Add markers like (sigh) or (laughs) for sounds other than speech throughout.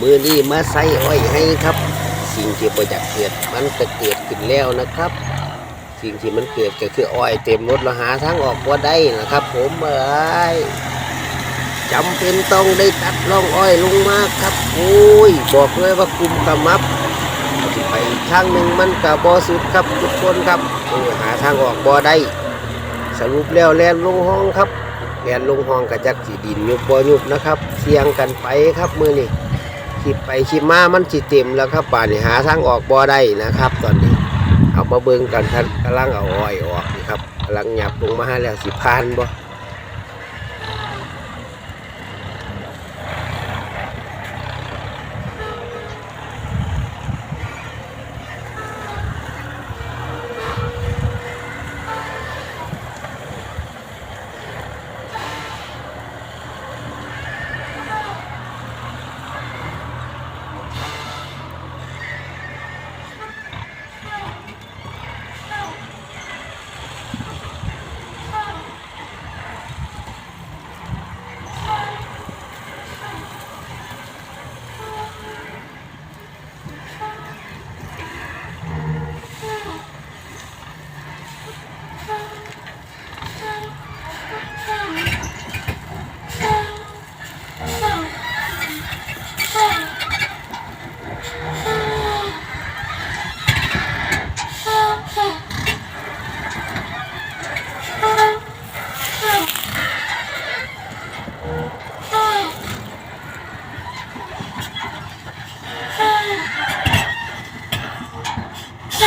มือนี้มาใส่อ้อยให้ครับ สิ่งที่ประจักเกิดมันก็เกิดขึ้นแล้วนะครับ สิ่งที่มันเกิดก็คืออ้อยเต็มรถแล้วหาทางออกว่าได้นะครับ ผมเอ้ยจำเป็นต้องได้ตัดร่องอ้อยลงมาครับโอ้ยบอกเลยว่าคุมกำมับไปทางหนึ่งมันกับบอสุดครับทุกคนครับเออหาทางออกบ่ได้ สรุปแล้วแลนลงห้องครับแลนลงห้องกระจักสีดินยุบบ่ยุบนะครับเสียงกันไปครับมือนี่ คิดไปคิดมามันสิเต็มแล้วครับป่านนี้หาทางออกบ่ได้นะครับ ตอนนี้ เอามาเบิ่งกันท่านกำลังเอาอ้อยออกนี่ครับกำลังหยับลงมาแล้วสิพานบ่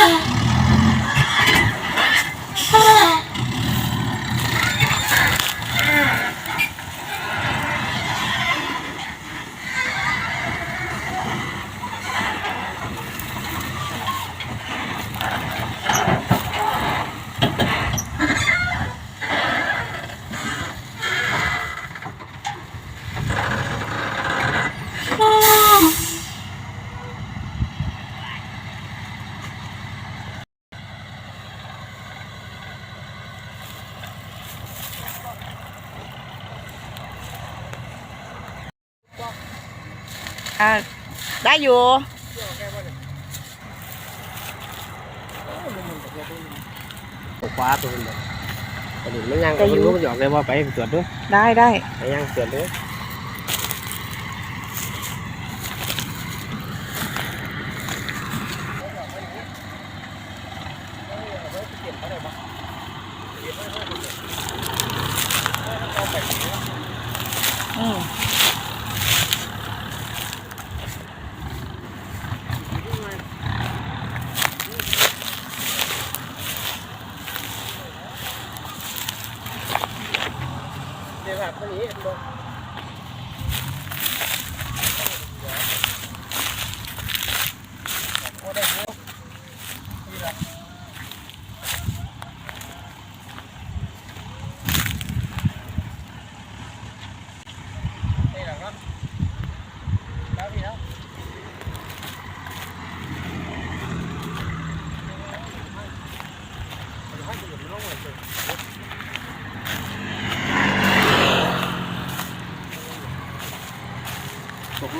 Yeah. (laughs) อ่าได้อยู่คว้าตัวมันบ่กระดิ่งไม่ยังมันรู้หยอกเลยว่าไปตรวจด้วยได้ได้ไปยังตรวจด้วยอืม เดี๋ยวแบบนี้บ่ตก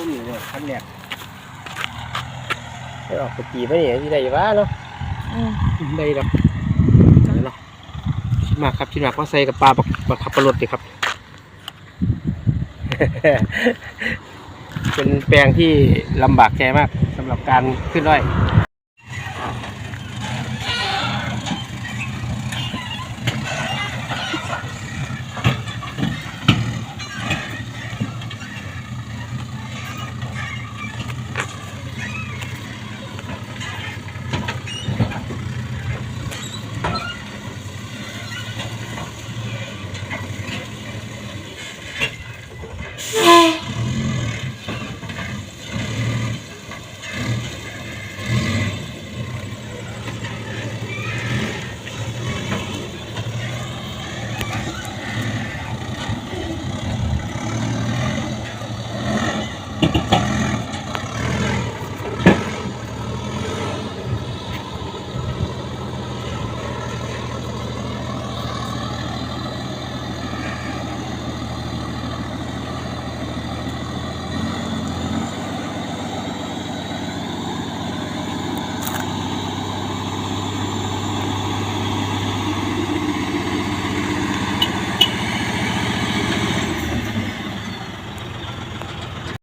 ลุ่มอยู่เนี่ยขั้นแรกไม่ออกไปกี่ไปเนี่ยที่ใดวะเนาะอืมได้ดอกเนาะชิดมากครับชิดมากว่าใส่กับปลาบักบักขับปลารถดิครับเป็นแปลงที่ลำบากใจมากสำหรับการขึ้นด้อย